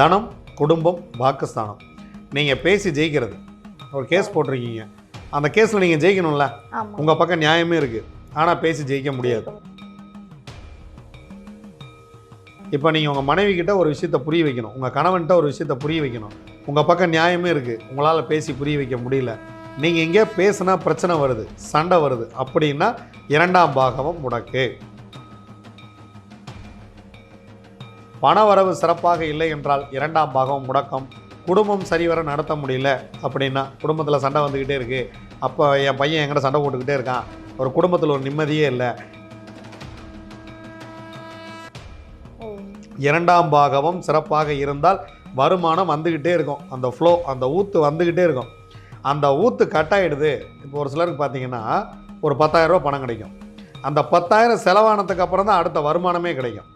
தனம் குடும்பம் வாக்குஸ்தானம். நீங்கள் பேசி ஜெயிக்கிறது. ஒரு கேஸ் போட்டிருக்கீங்க. அந்த கேஸில் நீங்கள் ஜெயிக்கணும்ல. உங்கள் பக்கம் நியாயமே இருக்குது ஆனால் பேசி ஜெயிக்க முடியாது. இப்போ நீங்கள் உங்கள் மனைவி கிட்ட ஒரு விஷயத்தை புரிய வைக்கணும். உங்கள் கணவன்கிட்ட ஒரு விஷயத்தை புரிய வைக்கணும். உங்கள் பக்கம் நியாயமே இருக்குது உங்களால் பேசி புரிய வைக்க முடியல. நீங்கள் எங்கேயோ பேசுனா பிரச்சனை வருது. சண்டை வருது. அப்படின்னா இரண்டாம் பாகவம் முடக்கு பணவரவு சிறப்பாக இல்லை என்றால் இரண்டாம் பாகம் முடக்கம். குடும்பம் சரிவர நடத்த முடியல அப்படின்னா குடும்பத்தில் சண்டை வந்துக்கிட்டே இருக்குது அப்போ என் பையன் எங்கிட்ட சண்டை போட்டுக்கிட்டே இருக்கான். ஒரு குடும்பத்தில் ஒரு நிம்மதியே இல்லை. இரண்டாம் பாகவம் சிறப்பாக இருந்தால் வருமானம் வந்துக்கிட்டே இருக்கும். அந்த ஃப்ளோ அந்த ஊத்து வந்துக்கிட்டே இருக்கும். அந்த ஊத்து கட் ஆகிடுது இப்போ ஒரு சிலருக்கு பார்த்தீங்கன்னா ஒரு பத்தாயிரரூபா பணம் கிடைக்கும். அந்த பத்தாயிரம் செலவானதுக்கு அப்புறம் தான் அடுத்த வருமானமே கிடைக்கும்.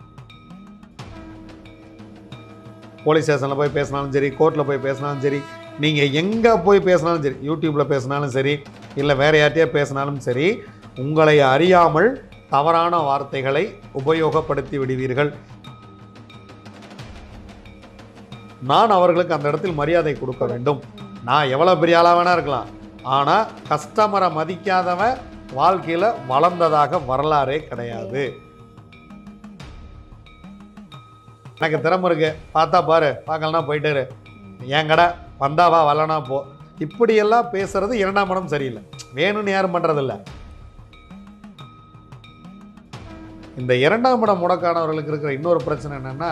போலீஸ் ஸ்டேஷனில் போய் பேசினாலும் சரி கோர்ட்டில் போய் பேசினாலும் சரி நீங்கள் எங்கே போய் பேசினாலும் சரி யூடியூப்பில் பேசினாலும் சரி இல்லை வேறு யார்ட்டையோ பேசினாலும் சரி உங்களை அறியாமல் தவறான வார்த்தைகளை உபயோகப்படுத்தி விடுவீர்கள். நான் அவர்களுக்கு அந்த இடத்தில் மரியாதை கொடுக்க வேண்டும். நான் எவ்வளோ பெரிய ஆளாக வேணா இருக்கலாம். ஆனால் கஸ்டமரை மதிக்காதவன் வாழ்க்கையில் வளர்ந்ததாக வரலாறே கிடையாது. எனக்கு திறமை இருக்கு. பார்த்தா பாரு பார்க்கலனா போயிட்டாரு. என் கடை? வந்தா வா வரலனா போ. இப்படியெல்லாம் பேசுறது இரண்டாம் மனம் சரியில்லை. வேணும்னு யாரும் பண்ணுறதில்ல இந்த இரண்டாம் இடம் முடக்கானவர்களுக்கு இருக்கிற இன்னொரு பிரச்சனை என்னென்னா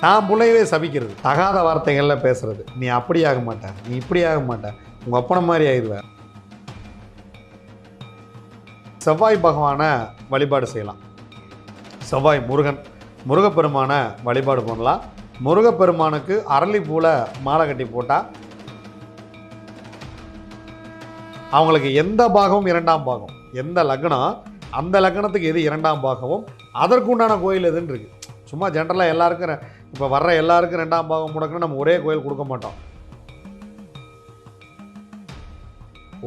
நான் பிள்ளையவே சபிக்கிறது. தகாத வார்த்தைகளில் பேசுறது. நீ அப்படி ஆக மாட்ட. நீ இப்படி ஆக மாட்டேன் உங்கள் அப்பனை மாதிரி ஆயிடுவேன் செவ்வாய் பகவானை வழிபாடு செய்யலாம். செவ்வாய் முருகன். முருகப்பெருமானை வழிபாடு பண்ணலாம். முருகப்பெருமானுக்கு அரளிப்பூவில் மாலை கட்டி போட்டால் அவங்களுக்கு எந்த பாகமும் இரண்டாம் பாகம். எந்த லக்னம் அந்த லக்னத்துக்கு எது இரண்டாம் பாகமும் அதற்குண்டான கோயில் எதுன்னு இருக்குது சும்மா ஜென்ரலாக எல்லாருக்கும் இப்போ வர்ற எல்லாருக்கும் ரெண்டாம் பாகம் முடக்குன்னு நம்ம ஒரே கோயில் கொடுக்க மாட்டோம்.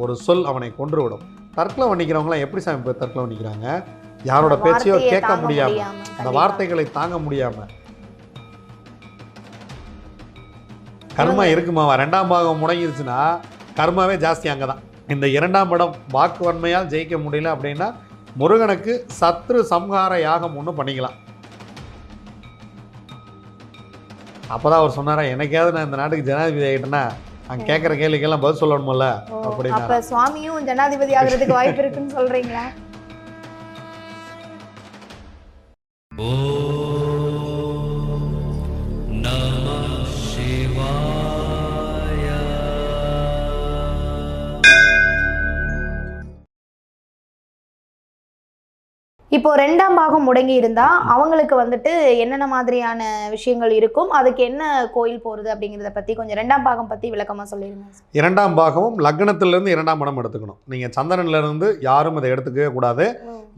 ஒரு சொல் அவனை கொன்று விடும். தற்கொலை பண்ணிக்கிறவங்களாம் எப்படி சாமி தற்கொலை பண்ணிக்கிறாங்க? யாரோட பேச்சையோ கேட்க முடியாம அந்த. வார்த்தைகளை தாங்க முடியாம. கர்மா இருக்குமா? ரெண்டாம் பாகம் முடங்கிருச்சுன்னா கர்மாவே ஜாஸ்தி அங்கே தான் இந்த இரண்டாம் இடம் வாக்கு வன்மையால் ஜெயிக்க முடியல அப்படின்னா முருகனுக்கு சத்ரு சம்ஹார யாகம் ஒன்று பண்ணிக்கலாம். அப்பதான் அவர் சொன்னாரா எனக்காவது நான் இந்த நாட்டுக்கு ஜனாதிபதி ஆகிட்டேன்னா அங்கே கேட்குற கேள்விக்கெல்லாம் பதில் சொல்லணும்ல அப்படின்னா அப்ப சுவாமியும் ஜனாதிபதி ஆகுறதுக்கு வாய்ப்பு இருக்குன்னு சொல்றீங்களா? Oh. இப்போ ரெண்டாம் பாகம் முடங்கி இருந்தா அவங்களுக்கு வந்துட்டு என்னென்ன மாதிரியான விஷயங்கள் இருக்கும்? அதுக்கு என்ன கோயில் போறது அப்படிங்கறத பத்தி கொஞ்சம் ரெண்டாம் பாகம் பத்தி விளக்கமா சொல்லிருங்க. இரண்டாம் பாகமும் லக்னத்திலிருந்து இரண்டாம் இடம் எடுத்துக்கணும். நீங்கள் சந்திரன்ல இருந்து யாரும் இதை எடுத்துக்கவே கூடாது.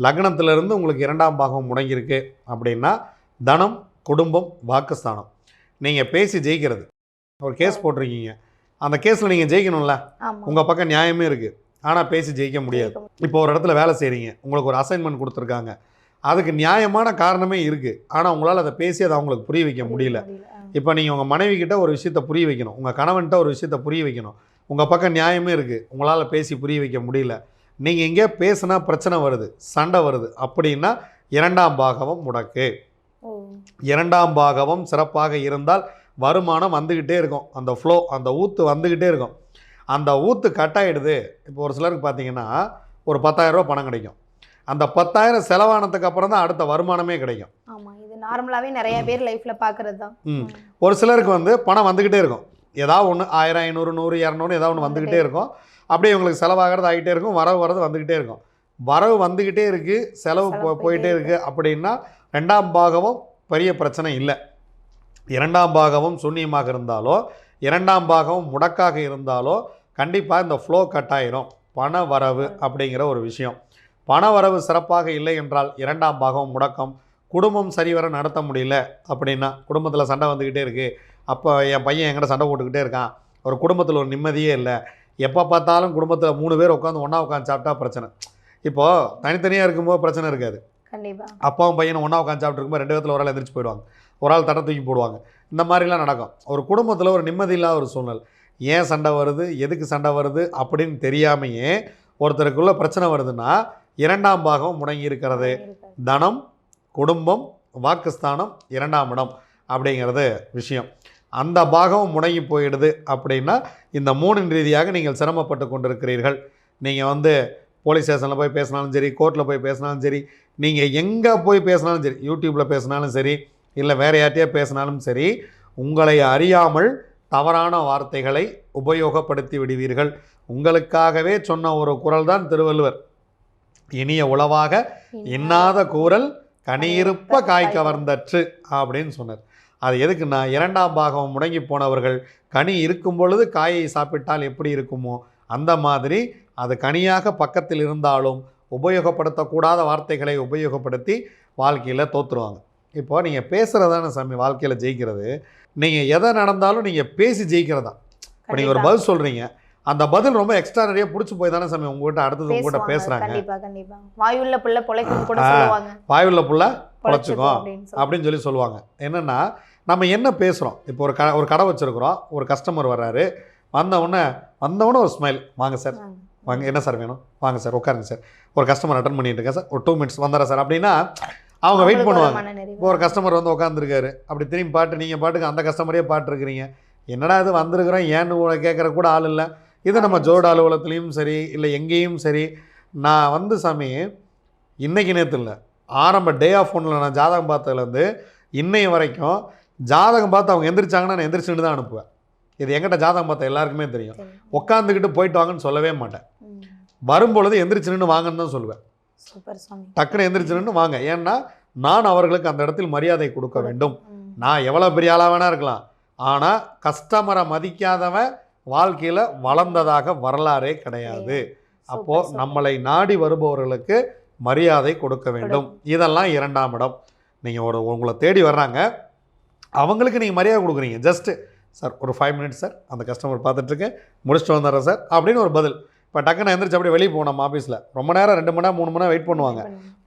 லக்னத்திலிருந்து உங்களுக்கு இரண்டாம் பாகம் முடங்கியிருக்கு அப்படின்னா தனம் குடும்பம் வாக்குஸ்தானம். நீங்கள் பேசி ஜெயிக்கிறது. ஒரு கேஸ் போட்டிருக்கீங்க. அந்த கேஸில் நீங்கள் ஜெயிக்கணும்ல. உங்கள் பக்கம் நியாயமே இருக்குது ஆனால் பேசி ஜெயிக்க முடியாது. இப்போ ஒரு இடத்துல வேலை செய்கிறீங்க உங்களுக்கு ஒரு அசைன்மெண்ட் கொடுத்துருக்காங்க. அதுக்கு நியாயமான காரணமே இருக்குது ஆனால் உங்களால் அதை பேசி அதை அவங்களுக்கு புரிய வைக்க முடியல. இப்போ நீங்கள் உங்கள் மனைவி கிட்ட ஒரு விஷயத்தை புரிய வைக்கணும். உங்கள் கணவன்கிட்ட ஒரு விஷயத்தை புரிய வைக்கணும். உங்கள் பக்கம் நியாயமே இருக்குது உங்களால் பேசி புரிய வைக்க முடியல. நீங்கள் எங்கேயோ பேசுனா பிரச்சனை வருது. சண்டை வருது. அப்படின்னா இரண்டாம் பாகவம் முடக்கு. இரண்டாம் பாகவம் சிறப்பாக இருந்தால் வருமானம் வந்துக்கிட்டே இருக்கும். அந்த ஃப்ளோ அந்த ஊத்து வந்துக்கிட்டே இருக்கும். அந்த ஊத்து கட் ஆயிடுது இப்போ ஒரு சிலருக்கு பார்த்தீங்கன்னா ஒரு 10000 ரூபாய் பணம் கிடைக்கும். அந்த பத்தாயிரம் செலவானதுக்கு அப்புறம் தான் அடுத்த வருமானமே கிடைக்கும். ஆமா இது நார்மலாவே நிறைய பேர் லைஃப்ல பாக்குறது தான் ம். ஒரு சிலருக்கு வந்து பணம் வந்துக்கிட்டே இருக்கும். ஏதாவது ஒன்று ஆயிரம் ஐநூறு நூறு இரநூறு ஏதாவது ஒன்று வந்துக்கிட்டே இருக்கும். அப்படியே உங்களுக்கு செலவாகிறது ஆகிட்டே இருக்கும். வரவு வரது வந்துக்கிட்டே இருக்கும். வரவு வந்துக்கிட்டே இருக்குது செலவு போயிட்டே இருக்குது அப்படின்னா ரெண்டாம் பாகமும் பெரிய பிரச்சனை இல்லை. இரண்டாம் பாகமும் சூன்யமாக இருந்தாலோ இரண்டாம் பாகமும் முடக்காக இருந்தாலோ கண்டிப்பாக இந்த ஃப்ளோ கட் ஆயிரும். பண வரவு அப்படிங்கிற ஒரு விஷயம். பண வரவு சிறப்பாக இல்லை என்றால் இரண்டாம் பாகம் முடக்கம். குடும்பம் சரிவர நடத்த முடியல அப்படின்னா குடும்பத்தில் சண்டை வந்துக்கிட்டே இருக்குது அப்போ என் பையன் என்கிட்ட சண்டை போட்டுக்கிட்டே இருக்கான். ஒரு குடும்பத்தில் ஒரு நிம்மதியே இல்லை. எப்போ பார்த்தாலும் குடும்பத்தில் மூணு பேர் உட்காந்து ஒன்றா உட்காந்து சாப்பிட்டா பிரச்சனை. இப்போது தனித்தனியாக இருக்கும்போது பிரச்சனை இருக்காது. கண்டிப்பா. அப்பாவும் பையனும் ஒன்றா உட்காந்து சாப்பிட்டு இருக்கும்போது ரெண்டு விதத்தில் ஒரு ஆள் எந்திரிச்சு போயிடுவாங்க. ஒரு ஆள் தட்டை தூக்கி போடுவாங்க. இந்த மாதிரிலாம் நடக்கும். ஒரு குடும்பத்தில் ஒரு நிம்மதி இல்லாத ஒரு சூழ்நிலை. ஏன் சண்டை வருது எதுக்கு சண்டை வருது அப்படின்னு தெரியாமையே ஒருத்தருக்குள்ள பிரச்சனை வருதுன்னா இரண்டாம் பாகம் முடங்கி இருக்கிறது. தனம் குடும்பம் வாக்குஸ்தானம் இரண்டாம் இடம் அப்படிங்கிறது விஷயம். அந்த பாகம் முடங்கி போயிடுது அப்படின்னா இந்த மூணின் ரீதியாக நீங்கள் சிரமப்பட்டு கொண்டிருக்கிறீர்கள். நீங்கள் வந்து போலீஸ் ஸ்டேஷனில் போய் பேசினாலும் சரி கோர்ட்டில் போய் பேசினாலும் சரி நீங்கள் எங்கே போய் பேசினாலும் சரி யூடியூப்பில் பேசினாலும் சரி இல்லை வேறு யார்ட்டையா பேசினாலும் சரி உங்களை அறியாமல் தவறான வார்த்தைகளை உபயோகப்படுத்தி விடுவீர்கள். உங்களுக்காகவே சொன்ன ஒரு குரல் தான் திருவள்ளுவர். இனிய உளவாக இன்னாத கூறல் கனியிருப்ப காய் கவர்ந்தற்று அப்படின்னு சொன்னார். அது எதுக்குன்னா இரண்டாம் பாகம் முடங்கி போனவர்கள் கனி இருக்கும் பொழுது காயை சாப்பிட்டால் எப்படி இருக்குமோ அந்த மாதிரி அது கனியாக பக்கத்தில் இருந்தாலும் உபயோகப்படுத்தக்கூடாத வார்த்தைகளை உபயோகப்படுத்தி வாழ்க்கையில் தோற்றுருவாங்க இப்போ நீங்கள் பேசுகிறதான சாமி வாழ்க்கையில் ஜெயிக்கிறது. நீங்கள் எதை நடந்தாலும் நீங்கள் பேசி ஜெயிக்கிறதா? இப்போ நீங்கள் ஒரு பதில் சொல்கிறீங்க அந்த பதில் ரொம்ப எக்ஸ்ட்ரா நிறைய பிடிச்சி போய் தானே சாமி உங்ககிட்ட அடுத்தது உங்ககிட்ட பேசுகிறாங்க வாயுள்ள புள்ள பொழைக்கும் கூட ஆ. சொல்லுவாங்க. வாயுள்ள புள்ள பொழைச்சுக்கும் அப்படின்னு சொல்லி. சொல்லுவாங்க. என்னென்னா நம்ம என்ன பேசுகிறோம் இப்போ ஒரு க ஒரு கடை வச்சுருக்குறோம். ஒரு கஸ்டமர் வர்றாரு. வந்த உடனே வந்த உடனே ஒரு ஸ்மைல் வாங்க சார். வாங்க என்ன சார் வேணும்? வாங்க சார் உட்காருங்க சார். ஒரு கஸ்டமர் அட்டன் பண்ணிட்டு இருக்கேன் சார். ஒரு டூ மினிட்ஸ் வந்துடுறேன் சார். அப்படின்னா அவங்க வெயிட் பண்ணுவாங்க. ஒரு கஸ்டமர் வந்து உட்காந்துருக்காரு அப்படி திரும்பி பாட்டு நீங்கள் பாட்டுக்கு அந்த கஸ்டமரே பாட்டுருக்கிறீங்க. என்னடா இது வந்திருக்கிறோம்? ஏன்னு கேட்குற கூட ஆள் இல்லை. இது நம்ம ஜோட அலுவலகத்துலேயும் சரி இல்லை எங்கேயும் சரி நான் வந்து சாமி இன்னைக்கு நேற்று இல்லை. ஆரம்ப டே ஆஃப் ஒன்றில் நான் ஜாதகம் பார்த்ததுலேருந்து இன்னைய வரைக்கும் ஜாதகம் பார்த்து அவங்க எந்திரிச்சாங்கன்னா நான் எந்திரிச்சுட்டு தான் அனுப்புவேன். இது எங்கிட்ட ஜாதகம் பார்த்த எல்லாருக்குமே தெரியும். உட்காந்துக்கிட்டு போயிட்டு வாங்கன்னு சொல்லவே மாட்டேன். வரும்பொழுது எந்திரிச்சு நின்று வாங்கன்னு தான் சொல்லுவேன். சூப்பர் சுவாமி. டக்குன்னு எந்திரிச்சு நின்று வாங்க. ஏன்னா நான் அவர்களுக்கு அந்த இடத்தில் மரியாதை கொடுக்க வேண்டும். நான் எவ்வளோ பெரிய ஆளாக வேணா இருக்கலாம். ஆனால் கஸ்டமரை மதிக்காதவன் வாழ்க்கையில் வளர்ந்ததாக வரலாறே கிடையாது. அப்போது. நம்மளை நாடி வருபவர்களுக்கு மரியாதை கொடுக்க வேண்டும். இதெல்லாம் இரண்டாம் இடம். நீங்கள் ஒரு உங்களை தேடி வர்றாங்க. அவங்களுக்கு நீங்கள் மரியாதை கொடுக்குறீங்க. ஜஸ்ட்டு சார் ஒரு ஃபைவ் மினிட்ஸ் சார் அந்த கஸ்டமர் பார்த்துட்ருக்கேன் முடிச்சுட்டு வந்துடுறேன் சார் அப்படின்னு ஒரு பதில். இப்போ டக்குன்னு எந்திரிச்சு அப்படியே வெளியே போனோம் நம்ம ஆஃபீஸில் ரொம்ப நேரம் ரெண்டு மணி நேரம் மூணு மணி நேரம் வெயிட் பண்ணுவாங்க.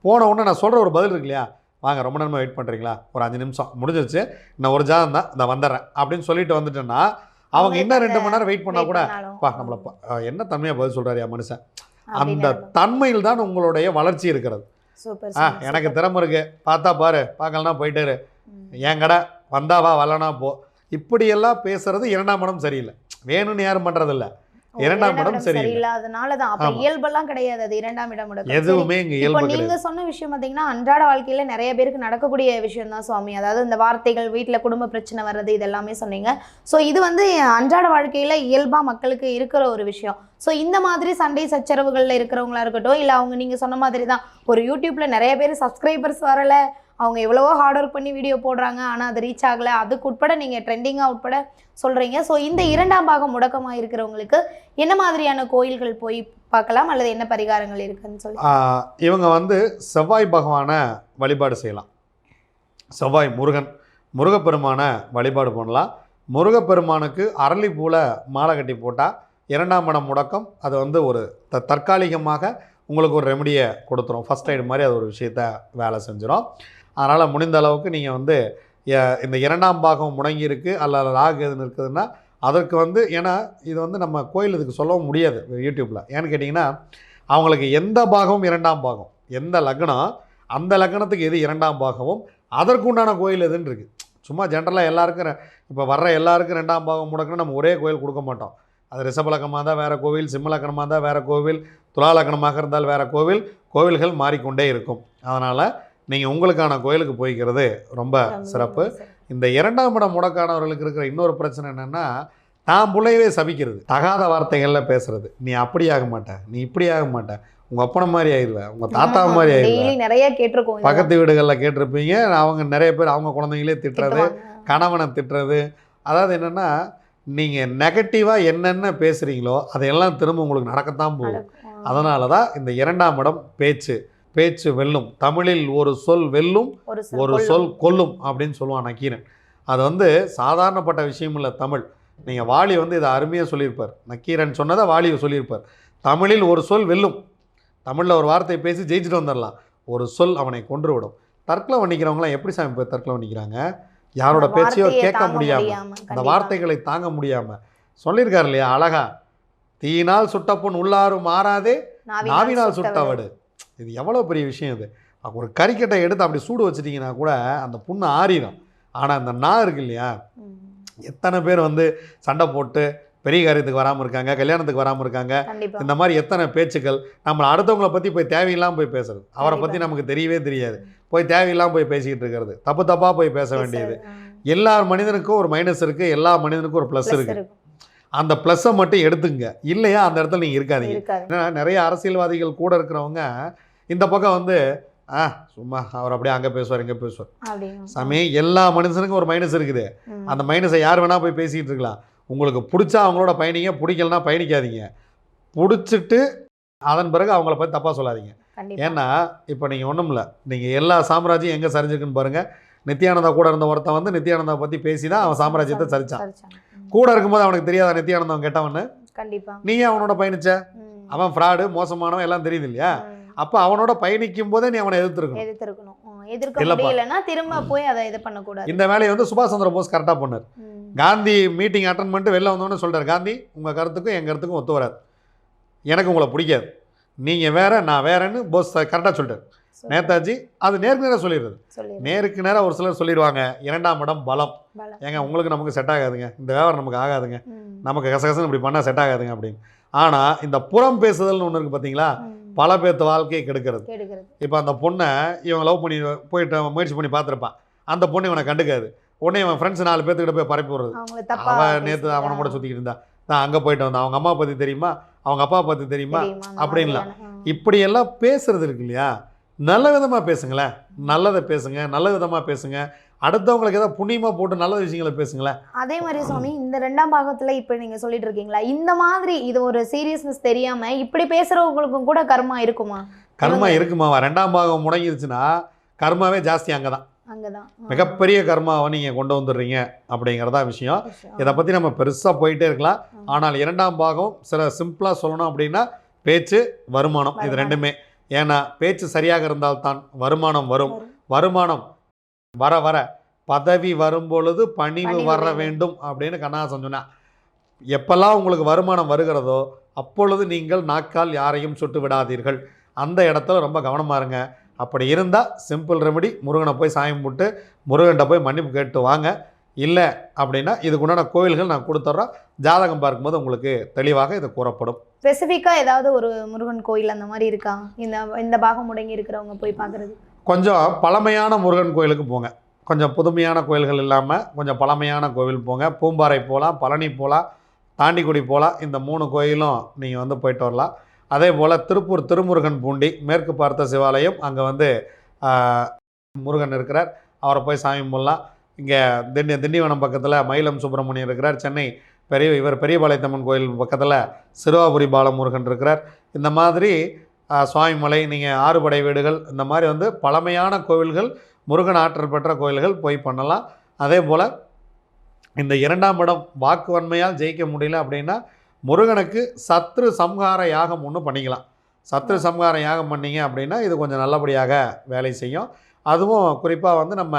போன உடனே நான் சொல்கிற ஒரு பதில் இருக்கு இல்லையா? வாங்க ரொம்ப நேரமாக வெயிட் பண்ணுறீங்களா ஒரு அஞ்சு நிமிஷம். முடிஞ்சிருச்சு. இன்னும் ஒரு ஜாதம் தான் இந்த வந்துடுறேன் அப்படின்னு சொல்லிட்டு வந்துட்டேன்னா அவங்க இன்னும் ரெண்டு மணி நேரம் வெயிட் பண்ணால் கூட பா நம்மளை என்ன தன்மையாக பதில் சொல்கிறாரியா மனுஷன்? அந்த தன்மையில் தான் உங்களுடைய வளர்ச்சி இருக்கிறது. ஆ எனக்கு திறமை இருக்கு. பார்த்தா பாரு பார்க்கலனா போயிட்டு இரு. என் கடை? வந்தாவா வரலனா போ. இப்படியெல்லாம் பேசுறது இரண்டாம் இடம் சரியில்லை. வேணும்னு யாரும் பண்றதில்ல. இரண்டாம் இடம் சரியில்லை. சரியில்லாதனாலதான் அப்ப. இயல்பெல்லாம் கிடையாது அது இரண்டாம் இடம். எதுவுமே இப்போ நீங்க சொன்ன விஷயம் பாத்தீங்கன்னா அன்றாட வாழ்க்கையில நிறைய பேருக்கு நடக்கக்கூடிய விஷயம் தான் சுவாமி அதாவது இந்த வார்த்தைகள் வீட்ல குடும்ப பிரச்சனை வர்றது இதெல்லாமே சொன்னீங்க சோ இது வந்து அன்றாட வாழ்க்கையில இயல்பா மக்களுக்கு இருக்கிற ஒரு விஷயம் சோ இந்த மாதிரி சண்டை சச்சரவுகள்ல இருக்கிறவங்களா இருக்கட்டும் இல்ல அவங்க நீங்க சொன்ன மாதிரி தான் ஒரு யூடியூப்ல நிறைய பேர் சப்ஸ்கிரைபர்ஸ் வரல அவங்க எவ்வளவோ ஹார்ட் ஒர்க் பண்ணி வீடியோ போடுறாங்க ஆனால் அது ரீச் ஆகலை. அதுக்கு உட்பட நீங்கள் ட்ரெண்டிங்காக உட்பட சொல்கிறீங்க ஸோ இந்த இரண்டாம் பாகம் முடக்கமாக இருக்கிறவங்களுக்கு என்ன மாதிரியான கோயில்கள் போய் பார்க்கலாம்? அல்லது என்ன பரிகாரங்கள் இருக்குன்னு சொல்லி இவங்க வந்து செவ்வாய் பகவானை வழிபாடு செய்யலாம். செவ்வாய் முருகன் முருகப்பெருமானை வழிபாடு பண்ணலாம். முருகப்பெருமானுக்கு அரளிப்பூவில் மாலை கட்டி போட்டால் இரண்டாம் இடம் முடக்கம். அது வந்து ஒரு த தற்காலிகமாக உங்களுக்கு ஒரு ரெமடியை கொடுத்துரும். ஃபஸ்ட் எய்டு மாதிரி அது ஒரு விஷயத்த வேலை செஞ்சிடும் அதனால் முடிந்த அளவுக்கு நீங்கள் வந்து இந்த இரண்டாம் பாகம் முடங்கியிருக்கு அல்லது ராகு எதுன்னு இருக்குதுன்னா அதற்கு வந்து ஏன்னா இது வந்து நம்ம கோயில் இதுக்கு சொல்லவும் முடியாது யூடியூப்பில் ஏன்னு கேட்டிங்கன்னா அவங்களுக்கு எந்த பாகமும் இரண்டாம் பாகம் எந்த லக்னம் அந்த லக்னத்துக்கு எது இரண்டாம் பாகமும் அதற்குண்டான கோயில் எதுன்னு இருக்குது சும்மா ஜென்ரலாக எல்லாருக்கும் இப்போ வர்ற எல்லாருக்கும் ரெண்டாம் பாகம் முடக்கணும் நம்ம ஒரே கோயில் கொடுக்க மாட்டோம். அது ரிஷபலக்கணமாக இருந்தால் வேறு கோவில் சிம்மலக்கணமாக இருந்தால் வேறு கோவில் துலாலக்கணமாக இருந்தால் வேறு கோவில் கோவில்கள் மாறிக்கொண்டே இருக்கும். அதனால் நீங்கள் உங்களுக்கான கோயிலுக்கு போய்க்கிறது ரொம்ப சிறப்பு. இந்த இரண்டாம் இடம் முடக்கானவர்களுக்கு இருக்கிற இன்னொரு பிரச்சனை என்னென்னா தான் பிள்ளையவே சபிக்கிறது. தகாத வார்த்தைகளில் பேசுறது. நீ அப்படி ஆக மாட்ட. நீ இப்படி ஆக மாட்ட. உங்கள் அப்பனை மாதிரி ஆயிடுவ உங்கள் தாத்தா மாதிரி ஆயிடுவ டெய்லி நிறைய கேட்டிருக்கோம். பக்கத்து வீடுகளில் கேட்டிருப்பீங்க. அவங்க நிறைய பேர் அவங்க குழந்தைங்களே திட்டுறது. கணவனை திட்டுறது. அதாவது என்னென்னா நீங்கள் நெகட்டிவாக என்னென்ன பேசுகிறீங்களோ அதையெல்லாம் திரும்ப உங்களுக்கு நடக்கத்தான் போகும். அதனால தான் இந்த இரண்டாம் இடம் பேச்சு. பேச்சு வெல்லும். தமிழில் ஒரு சொல் வெல்லும் ஒரு. சொல் கொல்லும். அப்படின்னு சொல்லுவான் நக்கீரன். அது வந்து சாதாரணப்பட்ட விஷயம் இல்லை தமிழ். நீங்கள் வாலி வந்து இதை அருமையாக சொல்லியிருப்பார். நக்கீரன் சொன்னதை வாலி சொல்லியிருப்பார். தமிழில் ஒரு சொல் வெல்லும். தமிழில் ஒரு வார்த்தை பேசி ஜெயிச்சுட்டு வந்துடலாம். ஒரு சொல் அவனை கொன்று விடும் தற்கொலை பண்ணிக்கிறவங்களாம் எப்படி சாமி போய் தற்கொலை பண்ணிக்கிறாங்க? யாரோட பேச்சையோ கேட்க தாங்க முடியாம முடியாம, அந்த. வார்த்தைகளை தாங்க முடியாம. சொல்லியிருக்காரு இல்லையா அழகா? தீயினால் சுட்டப்புண் உள்ளாரும் மாறாதே நாவினால் சுட்டவடு இது எவ்வளோ பெரிய விஷயம் இது? ஒரு கறிக்கட்டை எடுத்து அப்படி சூடு வச்சிட்டிங்கன்னா கூட அந்த புண்ணு ஆறிடும். ஆனால் அந்த நா இருக்கு இல்லையா? எத்தனை பேர் வந்து சண்டை போட்டு பெரிய காரியத்துக்கு வராமல் இருக்காங்க கல்யாணத்துக்கு வராமல் இருக்காங்க இந்த மாதிரி எத்தனை பேச்சுக்கள் நம்ம அடுத்தவங்கள பற்றி போய் தேவையில்லாமல் போய் பேசுறது. அவரை பற்றி. நமக்கு தெரியவே தெரியாது. போய் தேவையில்லாமல் போய் பேசிக்கிட்டு இருக்கிறது. தப்பு தப்பாக போய் பேச வேண்டியது. எல்லா மனிதனுக்கும் ஒரு மைனஸ் இருக்குது எல்லா மனிதனுக்கும் ஒரு ப்ளஸ் இருக்குது. அந்த ப்ளஸ்ஸை மட்டும் எடுத்துங்க. இல்லையா? அந்த இடத்துல நீங்கள் இருக்காதீங்க. இருக்காது. ஏன்னா நிறைய அரசியல்வாதிகள் கூட இருக்கிறவங்க இந்த பக்கம் வந்து ஆ சும்மா அவர் அப்படியே அங்கே பேசுவார் இங்கே பேசுவார். அப்படின்னு சாமி எல்லா மனுஷனுக்கும் ஒரு மைனஸ் இருக்குது. அந்த மைனஸை யார் வேணால் போய் பேசிக்கிட்டு இருக்கலாம். உங்களுக்கு பிடிச்சா அவங்களோட பயணிங்க பிடிக்கலனா பயணிக்காதீங்க. பிடிச்சிட்டு அதன் பிறகு அவங்கள பற்றி தப்பாக சொல்லாதீங்க. ஏன்னா இப்போ நீங்கள் ஒன்றும் இல்லை. நீங்கள் எல்லா சாம்ராஜ்யம் எங்கே சரிஞ்சிருக்குன்னு பாருங்கள் நித்யானந்தா கூட இருந்த ஒருத்தன் வந்து நித்யானந்தா பற்றி பேசி தான் அவன் சாம்ராஜ்யத்தை சரிச்சான். கூட இருக்கும்போது அவனுக்கு தெரியாத நித்யானந்தம் கெட்டவன்னு? நீ அவனோட பயணிச்ச? அவன் ஃப்ராடு மோசமானவன் எல்லாம் தெரியுது இல்லையா? அப்போ அவனோட பயணிக்கும் போதே நீ அவனை எதிர்த்துருக்கணும். எதிர்த்திருக்கணும். எதிர்க்க. முடியலன்னா திரும்ப போய் அதை இது பண்ணக்கூடாது. இந்த வேலையை வந்து சுபாஷ் சந்திர போஸ் கரெக்டாக பண்ணார். காந்தி மீட்டிங் அட்டன் பண்ணிட்டு வெளில வந்தோடனே சொல்கிறார் காந்தி உங்கள் கருத்துக்கும் என் கருத்துக்கும் ஒத்து வராது. எனக்கு உங்களை பிடிக்காது. நீங்கள் வேற நான் வேறன்னு போஸ் கரெக்டாக சொல்லிட்டார். சொல்லு. நேதாஜி அது நேருக்கு நேராக சொல்லிடுறது. சொல்லிடு. நேருக்கு நேராக ஒரு சிலர் சொல்லிடுவாங்க இரண்டாம் இடம் பலம். ஏங்க உங்களுக்கு நமக்கு செட் ஆகாதுங்க. இந்த வியாபாரம் நமக்கு ஆகாதுங்க. நமக்கு கசகசன்னு இப்படி பண்ணால் செட் ஆகாதுங்க அப்படின்னு. ஆனால் இந்த புறம் பேசுதல்னு ஒன்று இருக்குது பார்த்தீங்களா பல பேர்த்து வாழ்க்கையை கெடுக்கிறது. இப்போ அந்த பொண்ணை இவன் லவ் பண்ணி போயிட்டு முயற்சி பண்ணி பார்த்துருப்பான். அந்த பொண்ணு இவனை கண்டுக்காது. உடனே அவன் ஃப்ரெண்ட்ஸ் நாலு பேர்த்துக்கிட்ட போய் பரப்பி விடுறது. அவன் நேற்று? அவனை கூட சுற்றிக்கிட்டு இருந்தா. நான் அங்கே போயிட்டு வந்தேன். அவங்க அம்மா பற்றி தெரியுமா? அவங்க அப்பா பற்றி தெரியுமா? அப்படின்லாம். இப்படியெல்லாம் பேசுறது இருக்கு இல்லையா? நல்ல விதமாக பேசுங்களேன். நல்லதை பேசுங்க. நல்ல விதமாக பேசுங்க. அடுத்தவங்களுக்கு ஏதாவது புண்ணியமாக போட்டு நல்ல விஷயங்களை பேசுங்களேன். அதே மாதிரி சுவாமி இந்த ரெண்டாம் பாகத்துல இப்ப நீங்க சொல்லிட்டு இருக்கீங்களா? இந்த மாதிரி இது ஒரு சீரியஸ்னஸ் தெரியாம இப்படி பேசுறவங்களுக்கும் கூட கர்மா இருக்குமா? கர்மா இருக்குமாவா ரெண்டாம் பாகம் முடங்கிருச்சுன்னா கர்மாவே ஜாஸ்தி அங்கே தான் அங்கதான். மிகப்பெரிய கர்மாவை நீங்கள் கொண்டு வந்துடுறீங்க அப்படிங்கிறதா விஷயம். இதை பற்றி நம்ம பெருசாக போயிட்டே இருக்கலாம். ஆனால் இரண்டாம் பாகம் சில சிம்பிளாக சொல்லணும் அப்படின்னா பேச்சு வருமானம். இது. ரெண்டுமே. ஏன்னா பேச்சு சரியாக இருந்தால்தான் வருமானம் வரும். வரும். வருமானம் வர வர. பதவி வரும் பொழுது பணிவு வர வேண்டும். அப்படின்னு கண்ணாசன் சொன்னா. எப்பெல்லாம் உங்களுக்கு வருமானம் வருகிறதோ அப்பொழுது நீங்கள் நாக்கால் யாரையும் சுட்டு விடாதீர்கள். அந்த இடத்துல ரொம்ப கவனமாக இருங்க. அப்படி இருந்தால் சிம்பிள் ரெமெடி முருகனை போய் சாமி கும்பிட்டு முருகன்கிட்ட போய் மன்னிப்பு கேட்டு வாங்க. இல்லை அப்படின்னா இதுக்குண்டான கோயில்கள் நான் கொடுத்துட்றோம் ஜாதகம் பார்க்கும்போது உங்களுக்கு தெளிவாக இது கூறப்படும். ஸ்பெசிஃபிக்கா ஏதாவது ஒரு முருகன் கோயில் அந்த மாதிரி இருக்கா? இந்த இந்த பாகம் முடங்கி இருக்கிறவங்க போய் பாக்குறது கொஞ்சம் பழமையான முருகன் கோயிலுக்கு போங்க. கொஞ்சம் புதுமையான கோயில்கள் இல்லாமல் கொஞ்சம் பழமையான கோவில் போங்க. பூம்பாறை போகலாம் பழனி போகலாம் தாண்டிக்குடி போகலாம் இந்த மூணு கோயிலும் நீங்கள் வந்து போயிட்டு வரலாம். அதே போல் திருப்பூர் திருமுருகன் பூண்டி மேற்கு பார்த்த சிவாலயம் அங்கே வந்து முருகன் இருக்கிறார். அவரை போய் சாமி கும்பிடலாம். இங்கே திண்டி திண்டிவனம் பக்கத்தில் மயிலம் சுப்பிரமணியன் இருக்கிறார். சென்னை பெரிய இவர் பெரியபாளையத்தம்மன் கோயில் பக்கத்தில் சிறுவாபுரி பாலமுருகன் இருக்கிறார். இந்த மாதிரி சுவாமிமலை நீங்கள் ஆறுபடை வீடுகள் இந்த மாதிரி வந்து பழமையான கோவில்கள் முருகன் ஆற்றல் பெற்ற கோயில்கள் போய் பண்ணலாம். அதே போல் இந்த இரண்டாம் இடம் வாக்கு வன்மையால் ஜெயிக்க முடியல அப்படின்னா முருகனுக்கு சத்ரு சம்ஹார யாகம் ஒன்று பண்ணிக்கலாம். சத்ரு சம்ஹார யாகம் பண்ணீங்க அப்படின்னா இது கொஞ்சம் நல்லபடியாக வேலை செய்யும். அதுவும் குறிப்பாக வந்து நம்ம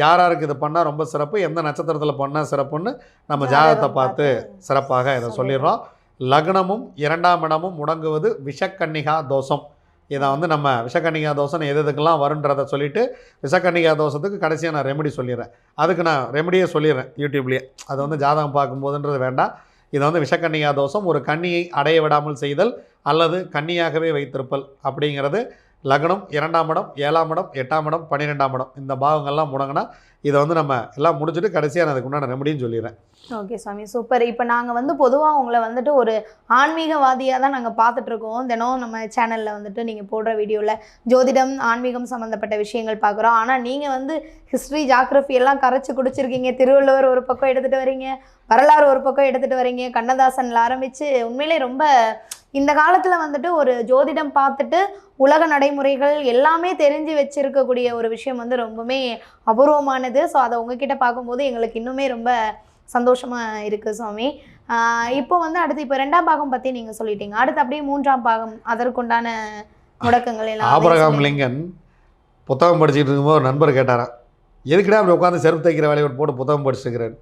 யார் யாருக்கு இது பண்ணால் ரொம்ப சிறப்பு எந்த நட்சத்திரத்தில் பண்ணால் சிறப்புன்னு நம்ம ஜாதகத்தை பார்த்து சிறப்பாக இதை சொல்லிடுறோம். லக்னமும் இரண்டாம் இடமும் முடங்குவது விஷக்கன்னிகா தோஷம். இதை வந்து நம்ம விஷக்கன்னிகா தோஷம் எது எதுக்கெல்லாம் வருன்றதை சொல்லிட்டு விஷக்கன்னிகா தோஷத்துக்கு கடைசியாக நான் ரெமெடி சொல்லிடுறேன். அதுக்கு நான் ரெமெடியே சொல்லிடுறேன் யூடியூப்லேயே. அது வந்து ஜாதகம் பார்க்கும்போதுன்றது வேண்டாம். இதை வந்து விஷக்கன்னிகா தோஷம் ஒரு கன்னியை அடைய விடாமல் செய்தல் அல்லது கன்னியாகவே வைத்திருப்பல் அப்படிங்கிறது லக்னம் இரண்டாம் இடம் ஏழாம் இடம் எட்டாம் இடம் பன்னிரெண்டாம் இடம். இந்த பாகங்கள்லாம் முடங்கினா இதை வந்து நம்ம எல்லாம் முடிச்சுட்டு கடைசியாக நான் அதுக்கு உண்டான ரெமடியும் சொல்லிடுறேன். ஓகே சுவாமி. சூப்பர் இப்போ நாங்கள் வந்து பொதுவாக உங்களை வந்துட்டு ஒரு ஆன்மீகவாதியாக தான் நாங்கள் பார்த்துட்ருக்கோம் தினம் நம்ம சேனலில் வந்துட்டு நீங்கள் போடுற வீடியோவில் ஜோதிடம் ஆன்மீகம் சம்மந்தப்பட்ட விஷயங்கள் பார்க்குறோம். ஆனால் நீங்கள் வந்து ஹிஸ்ட்ரி ஜாக்ரஃபி எல்லாம் கரைச்சி குடிச்சிருக்கீங்க. திருவள்ளுவர் ஒரு பக்கம் எடுத்துகிட்டு வரீங்க. வரலாறு ஒரு பக்கம் எடுத்துகிட்டு வரீங்க. கண்ணதாசனில் ஆரம்பித்து உண்மையிலே ரொம்ப இந்த காலத்தில் வந்துட்டு ஒரு ஜோதிடம் பார்த்துட்டு உலக நடைமுறைகள் எல்லாமே தெரிஞ்சு வச்சிருக்கக்கூடிய ஒரு விஷயம் வந்து ரொம்பவுமே அபூர்வமானது ஸோ அதை உங்ககிட்ட பார்க்கும்போது எங்களுக்கு இன்னுமே ரொம்ப சந்தோஷமாக இருக்குது சுவாமி இப்போ வந்து அடுத்து இப்போ ரெண்டாம் பாகம் பற்றி நீங்கள் சொல்லிட்டீங்க அடுத்து அப்படியே மூன்றாம் பாகம் அதற்குண்டான முடக்கங்கள் எல்லாம் ஆபரகாம். லிங்கன் புத்தகம் படிச்சுட்டு இருக்கும்போது ஒரு நண்பர் கேட்டாராம் எதுக்குடா அப்படி உட்காந்து செருப்பு தைக்கிற வேலையை போட்டு புத்தகம் படிச்சுக்கிறாரு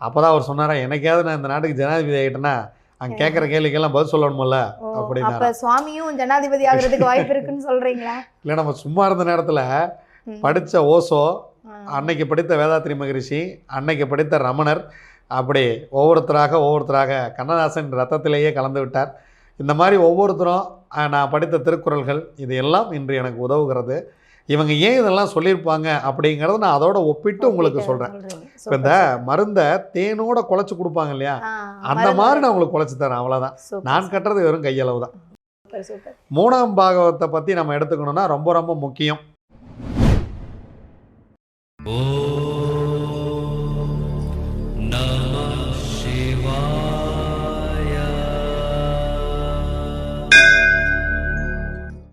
அப்போ தான் அவர் சொன்னாரா எனக்காவது நான் இந்த நாட்டுக்கு ஜனாதிபதி ஆகிட்டேன்னா அங்கே கேட்குற கேள்விக்கெல்லாம் பதில் சொல்லணுமில்ல ஓ, அப்படின்னாரா. அப்ப சுவாமியும் ஜனாதிபதி ஆகுறதுக்கு வாய்ப்பு இருக்குன்னு சொல்றீங்களா இல்லை நம்ம சும்மா இருந்த நேரத்தில். படித்த ஓசோ. அன்னைக்கு படித்த வேதாத்ரி மகரிஷி அன்னைக்கு படித்த ரமணர் அப்படி ஒவ்வொருத்தராக ஒவ்வொருத்தராக கண்ணதாசன் ரத்தத்திலேயே கலந்து விட்டார். இந்த மாதிரி ஒவ்வொருத்தரும் நான் படித்த திருக்குறள்கள் இது எல்லாம் இன்று எனக்கு உதவுகிறது. இவங்க ஏன் இதெல்லாம் சொல்லியிருப்பாங்க அப்படிங்கிறத நான் அதோட ஒப்பிட்டு உங்களுக்கு சொல்கிறேன். இப்போ இந்த மருந்தை தேனோட குழச்சி கொடுப்பாங்க இல்லையா? அந்த. மாதிரி நான் உங்களுக்கு குழச்சி தரேன் அவ்வளோதான் நான் கட்டுறது வெறும் கையளவு தான். மூணாம் பாகவத்தை பற்றி நம்ம எடுத்துக்கணும்னா ரொம்ப ரொம்ப முக்கியம். Oh.